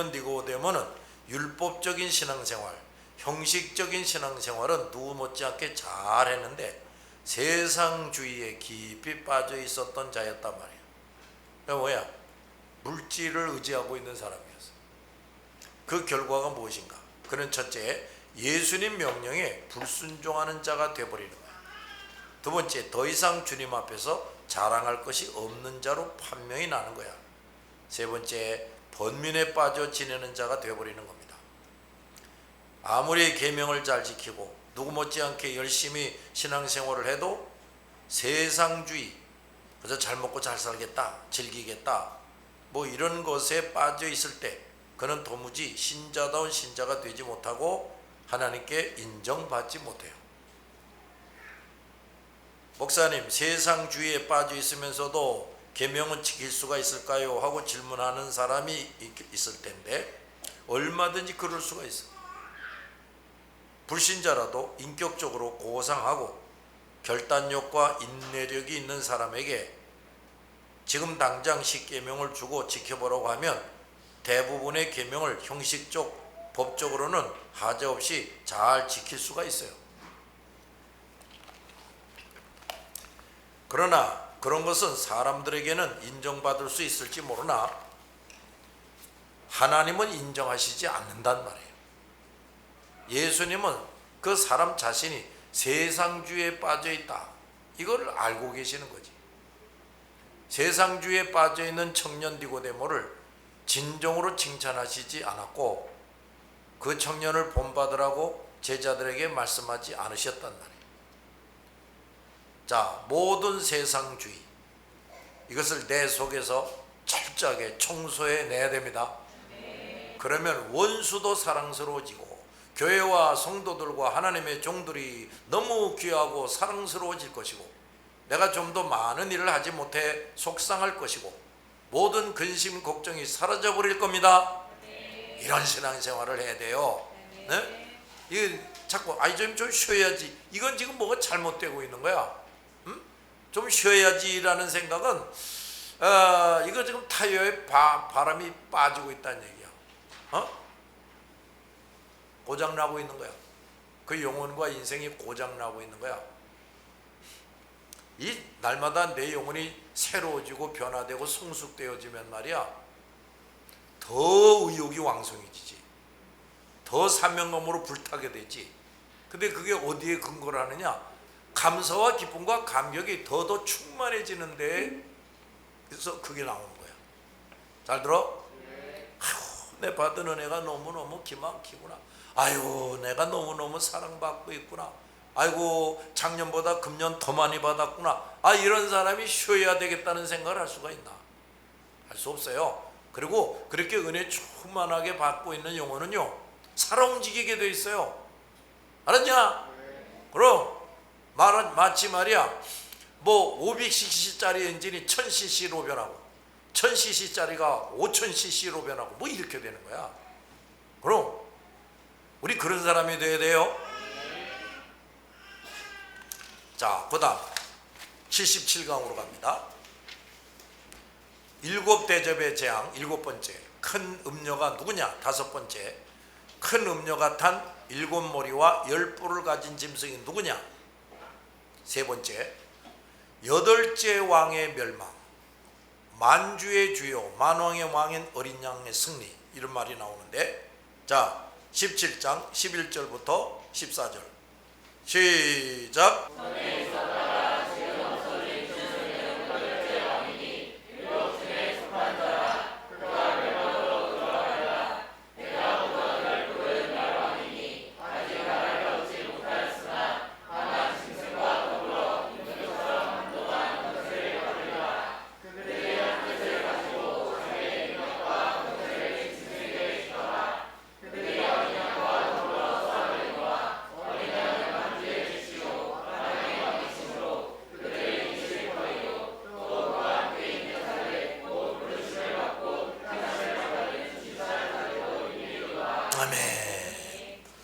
청년 니고데모는 율법적인 신앙생활, 형식적인 신앙생활은 누구 못지않게 잘했는데 세상주의에 깊이 빠져 있었던 자였단 말이에요. 그 뭐야? 물질을 의지하고 있는 사람이었어. 그 결과가 무엇인가? 그는 첫째, 예수님 명령에 불순종하는 자가 되어버리는 거야. 두 번째, 더 이상 주님 앞에서 자랑할 것이 없는 자로 판명이 나는 거야. 세 번째, 번민에 빠져 지내는 자가 되어버리는 겁니다. 아무리 계명을 잘 지키고 누구 못지않게 열심히 신앙생활을 해도 세상주의, 그저 잘 먹고 잘 살겠다, 즐기겠다, 뭐 이런 것에 빠져 있을 때 그는 도무지 신자다운 신자가 되지 못하고 하나님께 인정받지 못해요. 목사님, 세상주의에 빠져 있으면서도 계명은 지킬 수가 있을까요? 하고 질문하는 사람이 있- 있을 텐데 얼마든지 그럴 수가 있어. 불신자라도 인격적으로 고상하고 결단력과 인내력이 있는 사람에게 지금 당장 십계명을 주고 지켜보라고 하면 대부분의 계명을 형식적 법적으로는 하자 없이 잘 지킬 수가 있어요. 그러나 그런 것은 사람들에게는 인정받을 수 있을지 모르나 하나님은 인정하시지 않는단 말이에요. 예수님은 그 사람 자신이 세상주의에 빠져 있다. 이걸 알고 계시는 거지. 세상주의에 빠져 있는 청년 니고데모를 진정으로 칭찬하시지 않았고 그 청년을 본받으라고 제자들에게 말씀하지 않으셨단 말이에요. 자, 모든 세상주의 이것을 내 속에서 철저하게 청소해 내야 됩니다. 그러면 원수도 사랑스러워지고 교회와 성도들과 하나님의 종들이 너무 귀하고 사랑스러워질 것이고 내가 좀 더 많은 일을 하지 못해 속상할 것이고 모든 근심 걱정이 사라져 버릴 겁니다. 이런 신앙생활을 해야 돼요. 네? 이게 자꾸 아이 좀, 좀 쉬어야지. 이건 지금 뭐가 잘못되고 있는 거야. 음? 좀 쉬어야지라는 생각은 어, 이거 지금 타이어에 바, 바람이 빠지고 있다는 얘기야. 어? 고장 나고 있는 거야. 그 영혼과 인생이 고장 나고 있는 거야. 이 날마다 내 영혼이 새로워지고 변화되고 성숙되어지면 말이야. 더 의욕이 왕성해지지. 더 사명감으로 불타게 되지. 근데 그게 어디에 근거를 하느냐? 감사와 기쁨과 감격이 더더 충만해지는데 그래서 그게 나오는 거야. 잘 들어? 아휴, 내 받은 은혜가 너무너무 기막히구나. 아유, 내가 너무너무 사랑받고 있구나. 아이고, 작년보다 금년 더 많이 받았구나. 아, 이런 사람이 쉬어야 되겠다는 생각을 할 수가 있나? 할 수 없어요. 그리고 그렇게 은혜 충만하게 받고 있는 영혼은요, 살아 움직이게 돼 있어요. 알았냐? 그럼, 말, 마치 말이야, 뭐 500cc짜리 엔진이 1000cc로 변하고 1000cc짜리가 5000cc로 변하고 뭐 이렇게 되는 거야. 그럼 우리 그런 사람이 돼야 돼요. 자, 그다음 77강으로 갑니다. 일곱 대접의 재앙 일곱 번째 큰 음녀가 누구냐 다섯 번째 큰 음녀가 탄 일곱 머리와 열 뿔을 가진 짐승이 누구냐 세 번째 여덟째 왕의 멸망. 만주의 주요 만왕의 왕인 어린 양의 승리. 이런 말이 나오는데 자 17장 11절부터 14절. 시작 아멘.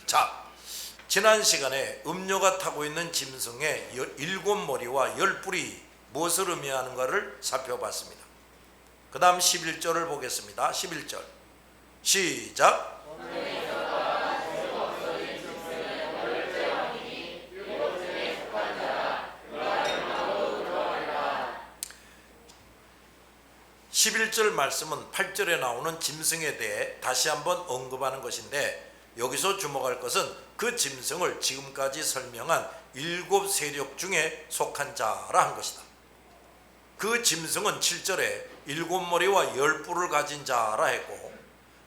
자, 지난 시간에 음료가 타고 있는 짐승의 열- 일곱 머리와 열 뿔이 무엇을 의미하는가를 살펴봤습니다. 그 다음 11절을 보겠습니다. 11절. 시작. 십일 절 말씀은 팔절에 나오는 짐승에 대해 다시 한번 언급하는 것인데 여기서 주목할 것은 그 짐승을 지금까지 설명한 일곱 세력 중에 속한 자라 한 것이다. 그 짐승은 7절에 일곱 머리와 열 뿔을 가진 자라 했고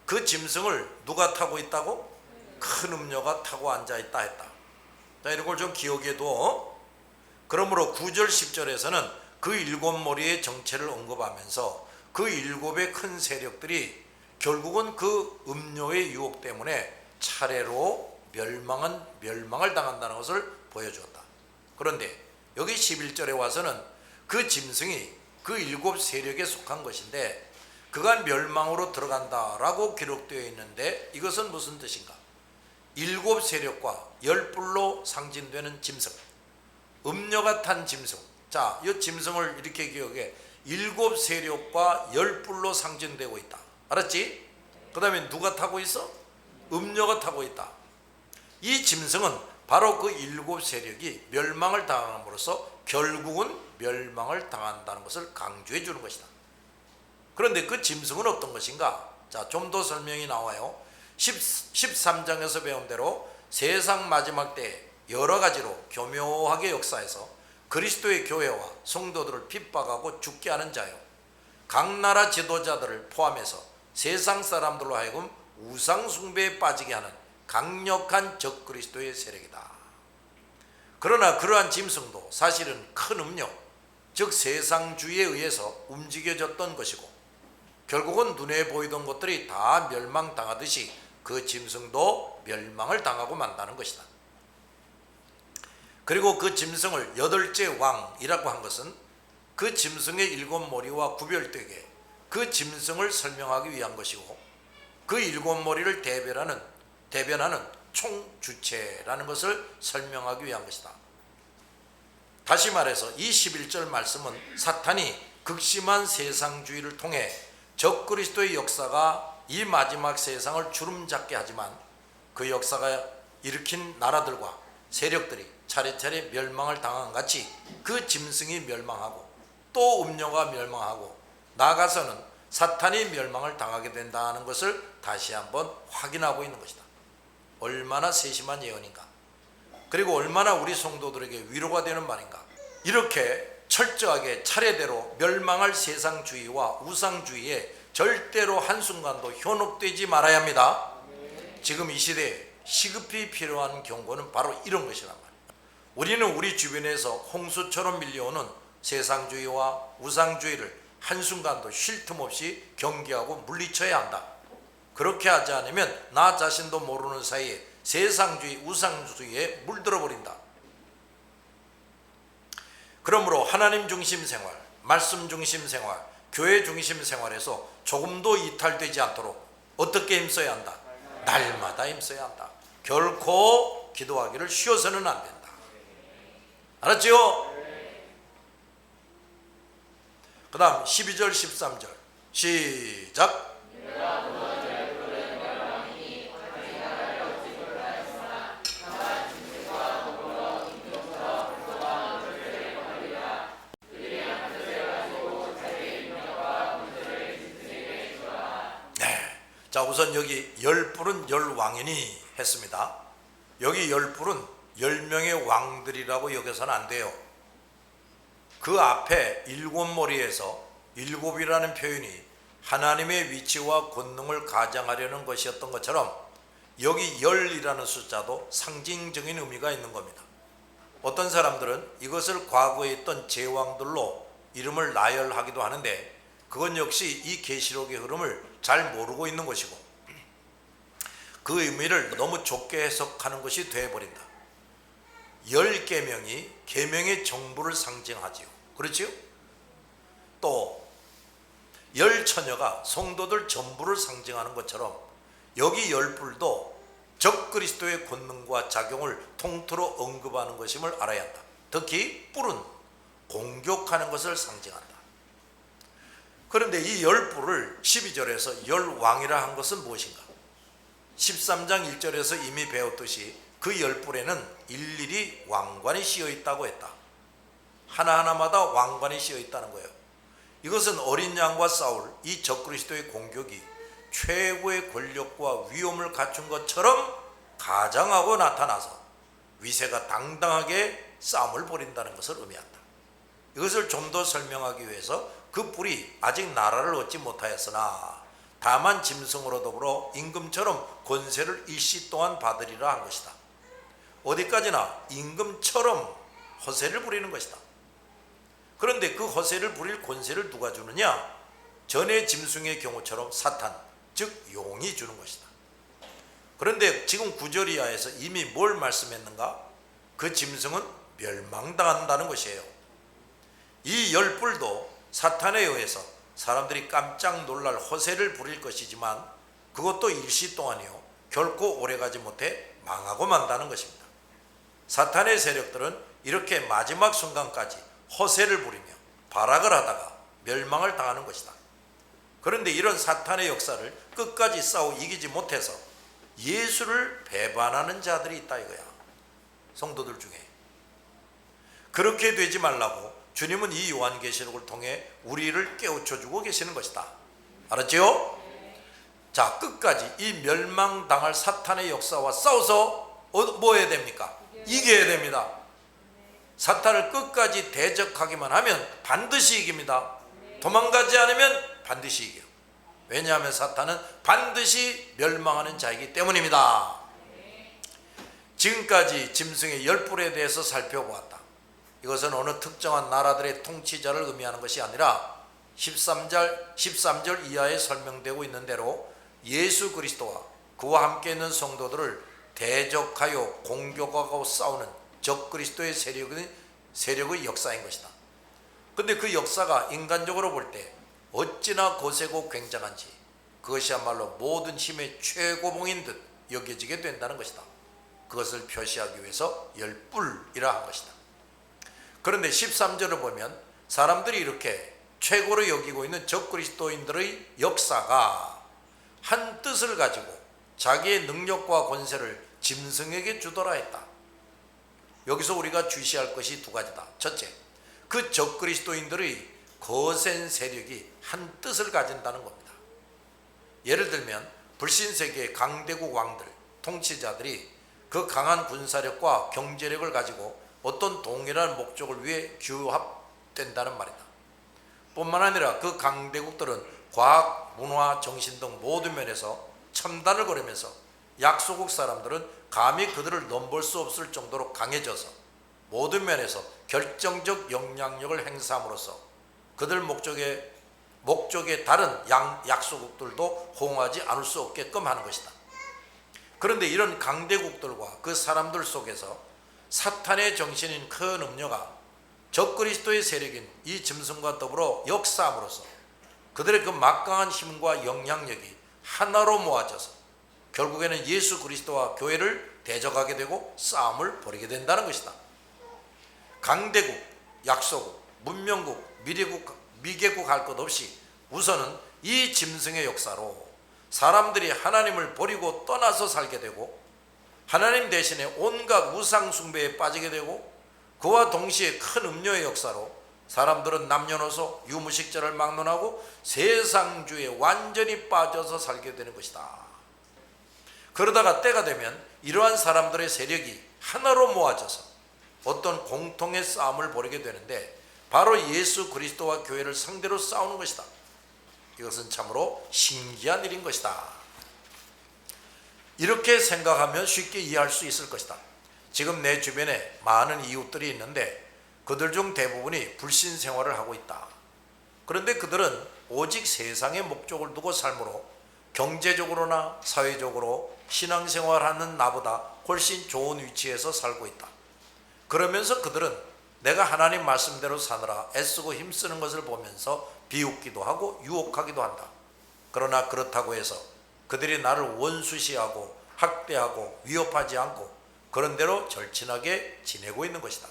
그 짐승을 누가 타고 있다고? 큰 음녀가 타고 앉아 있다 했다. 자, 이런 걸 좀 기억해 둬. 그러므로 9절 10절에서는 그 일곱 머리의 정체를 언급하면서 그 일곱의 큰 세력들이 결국은 그 음료의 유혹 때문에 차례로 멸망은 멸망을 당한다는 것을 보여주었다. 그런데 여기 11절에 와서는 그 짐승이 그 일곱 세력에 속한 것인데 그가 멸망으로 들어간다라고 기록되어 있는데 이것은 무슨 뜻인가? 일곱 세력과 열 뿔로 상징되는 짐승, 음녀가 탄 짐승. 자, 이 짐승을 이렇게 기억해. 일곱 세력과 열 뿔로 상징되고 있다. 알았지? 그 다음에 누가 타고 있어? 음녀가 타고 있다. 이 짐승은 바로 그 일곱 세력이 멸망을 당함으로써 결국은 멸망을 당한다는 것을 강조해 주는 것이다. 그런데 그 짐승은 어떤 것인가? 자, 좀 더 설명이 나와요. 10, 13장에서 배운 대로 세상 마지막 때 여러 가지로 교묘하게 역사해서 그리스도의 교회와 성도들을 핍박하고 죽게 하는 자요. 각 나라 지도자들을 포함해서 세상 사람들로 하여금 우상 숭배에 빠지게 하는 강력한 적그리스도의 세력이다. 그러나 그러한 짐승도 사실은 큰 음료, 즉 세상주의에 의해서 움직여졌던 것이고 결국은 눈에 보이던 것들이 다 멸망당하듯이 그 짐승도 멸망을 당하고 만다는 것이다. 그리고 그 짐승을 여덟째 왕이라고 한 것은 그 짐승의 일곱 머리와 구별되게 그 짐승을 설명하기 위한 것이고 그 일곱 머리를 대변하는 대변하는 총 주체라는 것을 설명하기 위한 것이다. 다시 말해서 이 11절 말씀은 사탄이 극심한 세상주의를 통해 적그리스도의 역사가 이 마지막 세상을 주름잡게 하지만 그 역사가 일으킨 나라들과 세력들이 차례차례 멸망을 당한 같이 그 짐승이 멸망하고 또 음료가 멸망하고 나아가서는 사탄이 멸망을 당하게 된다는 것을 다시 한번 확인하고 있는 것이다. 얼마나 세심한 예언인가. 그리고 얼마나 우리 성도들에게 위로가 되는 말인가. 이렇게 철저하게 차례대로 멸망할 세상주의와 우상주의에 절대로 한순간도 현혹되지 말아야 합니다. 지금 이 시대에 시급히 필요한 경고는 바로 이런 것이란 말이에요. 우리는 우리 주변에서 홍수처럼 밀려오는 세상주의와 우상주의를 한순간도 쉴 틈 없이 경계하고 물리쳐야 한다. 그렇게 하지 않으면 나 자신도 모르는 사이에 세상주의, 우상주의에 물들어 버린다. 그러므로 하나님 중심 생활, 말씀 중심 생활, 교회 중심 생활에서 조금도 이탈되지 않도록 어떻게 힘써야 한다? 날마다 힘써야 한다. 결코 기도하기를 쉬어서는 안 된다. 알았죠? 그 다음 12절 13절 시작 네. 자 우선 여기 열 뿔은 열 왕이니 했습니다. 여기 열 뿔은 열 명의 왕들이라고 여겨서는 안 돼요. 그 앞에 일곱 머리에서 일곱이라는 표현이 하나님의 위치와 권능을 가장하려는 것이었던 것처럼 여기 열이라는 숫자도 상징적인 의미가 있는 겁니다. 어떤 사람들은 이것을 과거에 있던 제왕들로 이름을 나열하기도 하는데 그건 역시 이 계시록의 흐름을 잘 모르고 있는 것이고 그 의미를 너무 좁게 해석하는 것이 되어버린다. 열 계명이 계명의 정부를 상징하지요. 그렇지요? 또 열 처녀가 성도들 전부를 상징하는 것처럼 여기 열 뿔도 적 그리스도의 권능과 작용을 통틀어 언급하는 것임을 알아야 한다. 특히 뿔은 공격하는 것을 상징한다. 그런데 이 열 뿔을 12절에서 열 왕이라 한 것은 무엇인가? 13장 1절에서 이미 배웠듯이 그 열 뿔에는 일일이 왕관이 씌어 있다고 했다. 하나하나마다 왕관이 씌어 있다는 거예요. 이것은 어린 양과 싸울 이 적그리스도의 공격이 최고의 권력과 위엄을 갖춘 것처럼 가장하고 나타나서 위세가 당당하게 싸움을 벌인다는 것을 의미한다. 이것을 좀 더 설명하기 위해서 그 뿔이 아직 나라를 얻지 못하였으나 다만 짐승으로 더불어 임금처럼 권세를 일시 동안 받으리라 한 것이다. 어디까지나 임금처럼 허세를 부리는 것이다. 그런데 그 허세를 부릴 권세를 누가 주느냐? 전의 짐승의 경우처럼 사탄, 즉 용이 주는 것이다. 그런데 지금 구절 이하에서 이미 뭘 말씀했는가? 그 짐승은 멸망당한다는 것이에요. 이 열불도 사탄에 의해서 사람들이 깜짝 놀랄 허세를 부릴 것이지만 그것도 일시 동안이요. 결코 오래가지 못해 망하고 만다는 것입니다. 사탄의 세력들은 이렇게 마지막 순간까지 허세를 부리며 발악을 하다가 멸망을 당하는 것이다. 그런데 이런 사탄의 역사를 끝까지 싸워 이기지 못해서 예수를 배반하는 자들이 있다 이거야. 성도들 중에. 그렇게 되지 말라고 주님은 이 요한계시록을 통해 우리를 깨우쳐 주고 계시는 것이다. 알았지요? 자, 끝까지 이 멸망당할 사탄의 역사와 싸워서 어, 뭐 해야 됩니까? 이겨야 됩니다. 사탄을 끝까지 대적하기만 하면 반드시 이깁니다. 도망가지 않으면 반드시 이겨. 왜냐하면 사탄은 반드시 멸망하는 자이기 때문입니다. 지금까지 짐승의 열불에 대해서 살펴보았다. 이것은 어느 특정한 나라들의 통치자를 의미하는 것이 아니라 13절, 13절 이하에 설명되고 있는 대로 예수 그리스도와 그와 함께 있는 성도들을 대적하여 공격하고 싸우는 적 그리스도의 세력의, 세력의 역사인 것이다. 근데 그 역사가 인간적으로 볼 때 어찌나 거세고 굉장한지 그것이야말로 모든 힘의 최고봉인 듯 여겨지게 된다는 것이다. 그것을 표시하기 위해서 열불이라 한 것이다. 그런데 13절을 보면 사람들이 이렇게 최고로 여기고 있는 적그리스도인들의 역사가 한 뜻을 가지고 자기의 능력과 권세를 짐승에게 주더라 했다. 여기서 우리가 주시할 것이 두 가지다. 첫째, 그 적그리스도인들의 거센 세력이 한 뜻을 가진다는 겁니다. 예를 들면 불신 세계의 강대국 왕들, 통치자들이 그 강한 군사력과 경제력을 가지고 어떤 동일한 목적을 위해 규합된다는 말이다. 뿐만 아니라 그 강대국들은 과학, 문화, 정신 등 모든 면에서 첨단을 거르면서 약소국 사람들은 감히 그들을 넘볼 수 없을 정도로 강해져서 모든 면에서 결정적 영향력을 행사함으로써 그들 목적에 목적에 다른 양, 약소국들도 호응하지 않을 수 없게끔 하는 것이다. 그런데 이런 강대국들과 그 사람들 속에서 사탄의 정신인 큰 음녀가 적그리스도의 세력인 이 짐승과 더불어 역사함으로써 그들의 그 막강한 힘과 영향력이 하나로 모아져서 결국에는 예수 그리스도와 교회를 대적하게 되고 싸움을 벌이게 된다는 것이다. 강대국, 약소국, 문명국, 미래국, 미개국 할 것 없이 우선은 이 짐승의 역사로 사람들이 하나님을 버리고 떠나서 살게 되고 하나님 대신에 온갖 우상 숭배에 빠지게 되고 그와 동시에 큰 음료의 역사로 사람들은 남녀노소 유무식자를 막론하고 세상주에 완전히 빠져서 살게 되는 것이다. 그러다가 때가 되면 이러한 사람들의 세력이 하나로 모아져서 어떤 공통의 싸움을 벌이게 되는데 바로 예수 그리스도와 교회를 상대로 싸우는 것이다. 이것은 참으로 신기한 일인 것이다. 이렇게 생각하면 쉽게 이해할 수 있을 것이다. 지금 내 주변에 많은 이웃들이 있는데 그들 중 대부분이 불신 생활을 하고 있다. 그런데 그들은 오직 세상의 목적을 두고 삶으로 경제적으로나 사회적으로 신앙생활하는 나보다 훨씬 좋은 위치에서 살고 있다. 그러면서 그들은 내가 하나님 말씀대로 사느라 애쓰고 힘쓰는 것을 보면서 비웃기도 하고 유혹하기도 한다. 그러나 그렇다고 해서 그들이 나를 원수시하고 학대하고 위협하지 않고 그런 대로 절친하게 지내고 있는 것이다.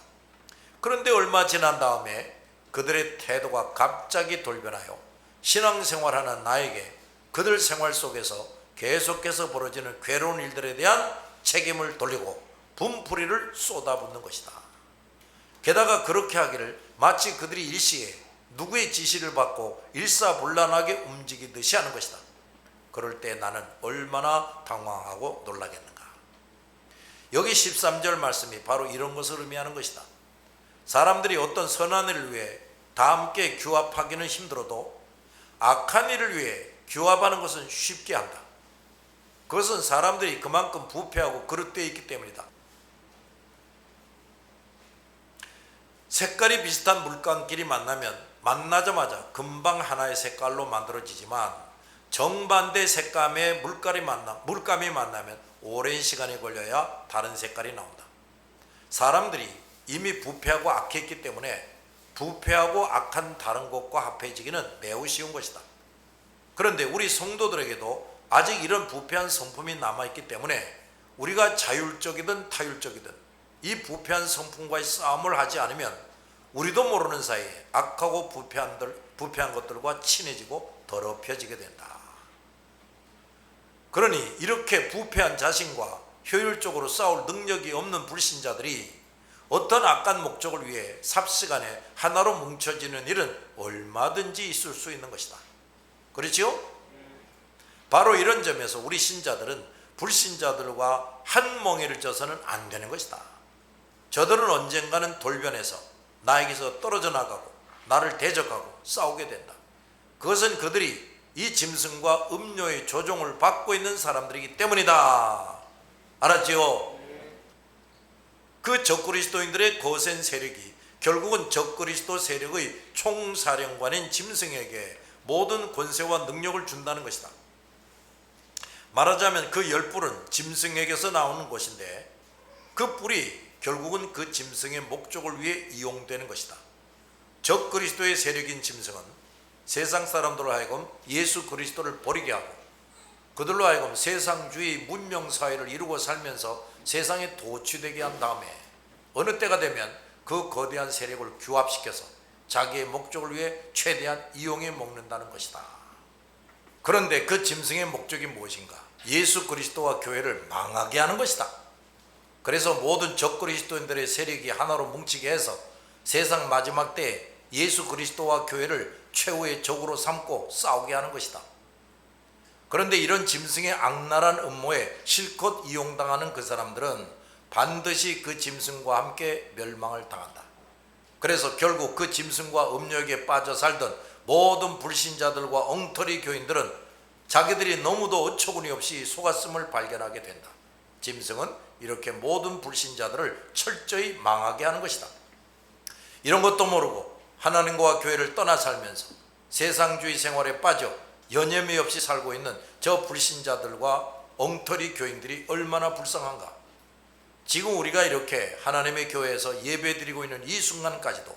그런데 얼마 지난 다음에 그들의 태도가 갑자기 돌변하여 신앙생활하는 나에게 그들 생활 속에서 계속해서 벌어지는 괴로운 일들에 대한 책임을 돌리고 분풀이를 쏟아붓는 것이다. 게다가 그렇게 하기를 마치 그들이 일시에 누구의 지시를 받고 일사불란하게 움직이듯이 하는 것이다. 그럴 때 나는 얼마나 당황하고 놀라겠는가. 여기 13절 말씀이 바로 이런 것을 의미하는 것이다. 사람들이 어떤 선한 일을 위해 다 함께 규합하기는 힘들어도 악한 일을 위해 규합하는 것은 쉽게 한다. 그것은 사람들이 그만큼 부패하고 그릇되어 있기 때문이다. 색깔이 비슷한 물감끼리 만나면 만나자마자 금방 하나의 색깔로 만들어지지만 정반대 색감의 물감이 만나 물감이 만나면 오랜 시간이 걸려야 다른 색깔이 나온다. 사람들이 이미 부패하고 악했기 때문에 부패하고 악한 다른 것과 합해지기는 매우 쉬운 것이다. 그런데 우리 성도들에게도 아직 이런 부패한 성품이 남아있기 때문에 우리가 자율적이든 타율적이든 이 부패한 성품과의 싸움을 하지 않으면 우리도 모르는 사이에 악하고 부패한, 들, 부패한 것들과 친해지고 더럽혀지게 된다. 그러니 이렇게 부패한 자신과 효율적으로 싸울 능력이 없는 불신자들이 어떤 악한 목적을 위해 삽시간에 하나로 뭉쳐지는 일은 얼마든지 있을 수 있는 것이다. 그렇지요? 바로 이런 점에서 우리 신자들은 불신자들과 한 멍에를 져서는 안 되는 것이다. 저들은 언젠가는 돌변해서 나에게서 떨어져 나가고 나를 대적하고 싸우게 된다. 그것은 그들이 이 짐승과 음료의 조종을 받고 있는 사람들이기 때문이다. 알았지요? 그 적그리스도인들의 거센 세력이 결국은 적그리스도 세력의 총사령관인 짐승에게 모든 권세와 능력을 준다는 것이다. 말하자면 그 열불은 짐승에게서 나오는 것인데 그 뿔이 결국은 그 짐승의 목적을 위해 이용되는 것이다. 적 그리스도의 세력인 짐승은 세상 사람들로 하여금 예수 그리스도를 버리게 하고 그들로 하여금 세상주의 문명 사회를 이루고 살면서 세상에 도취되게 한 다음에 어느 때가 되면 그 거대한 세력을 규합시켜서 자기의 목적을 위해 최대한 이용해 먹는다는 것이다. 그런데 그 짐승의 목적이 무엇인가? 예수 그리스도와 교회를 망하게 하는 것이다. 그래서 모든 적그리스도인들의 세력이 하나로 뭉치게 해서 세상 마지막 때 예수 그리스도와 교회를 최후의 적으로 삼고 싸우게 하는 것이다. 그런데 이런 짐승의 악랄한 음모에 실컷 이용당하는 그 사람들은 반드시 그 짐승과 함께 멸망을 당한다. 그래서 결국 그 짐승과 음욕에 빠져 살던 모든 불신자들과 엉터리 교인들은 자기들이 너무도 어처구니 없이 속았음을 발견하게 된다. 짐승은 이렇게 모든 불신자들을 철저히 망하게 하는 것이다. 이런 것도 모르고 하나님과 교회를 떠나 살면서 세상주의 생활에 빠져 연념이 없이 살고 있는 저 불신자들과 엉터리 교인들이 얼마나 불쌍한가. 지금 우리가 이렇게 하나님의 교회에서 예배드리고 있는 이 순간까지도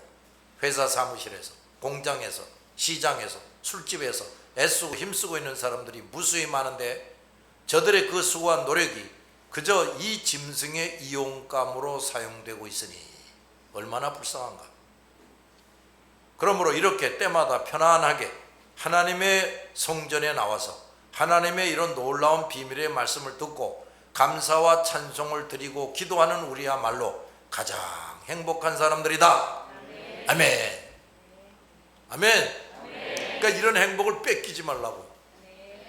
회사 사무실에서 공장에서 시장에서 술집에서 애쓰고 힘쓰고 있는 사람들이 무수히 많은데 저들의 그 수고한 노력이 그저 이 짐승의 이용감으로 사용되고 있으니 얼마나 불쌍한가. 그러므로 이렇게 때마다 편안하게 하나님의 성전에 나와서 하나님의 이런 놀라운 비밀의 말씀을 듣고 감사와 찬송을 드리고 기도하는 우리야말로 가장 행복한 사람들이다. 아멘. 아멘. 그러니까 이런 행복을 뺏기지 말라고.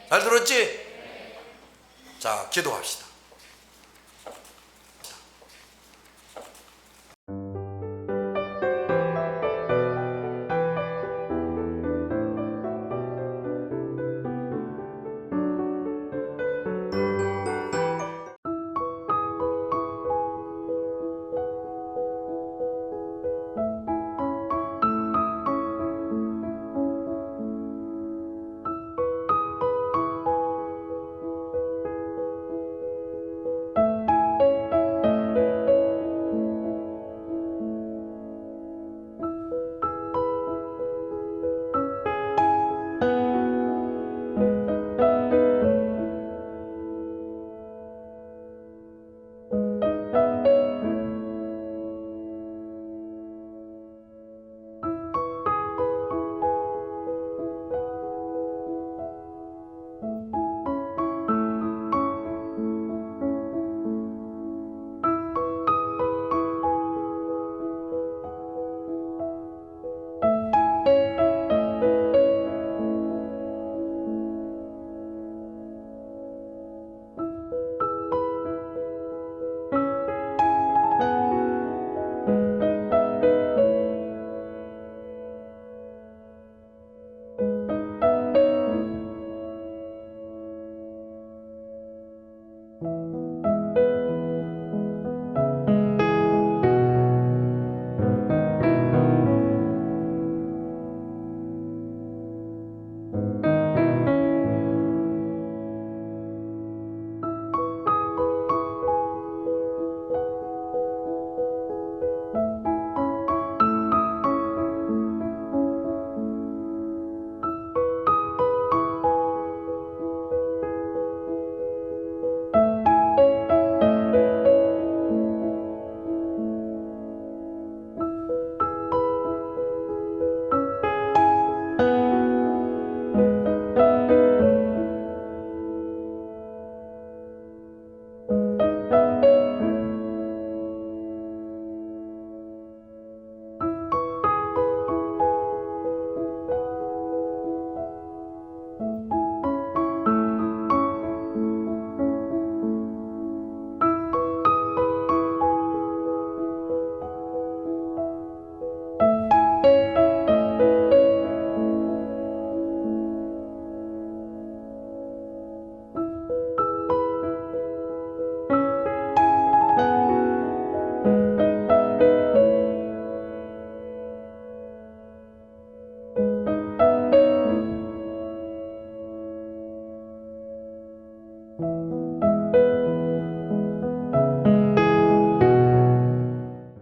잘 들었지? 자, 기도합시다.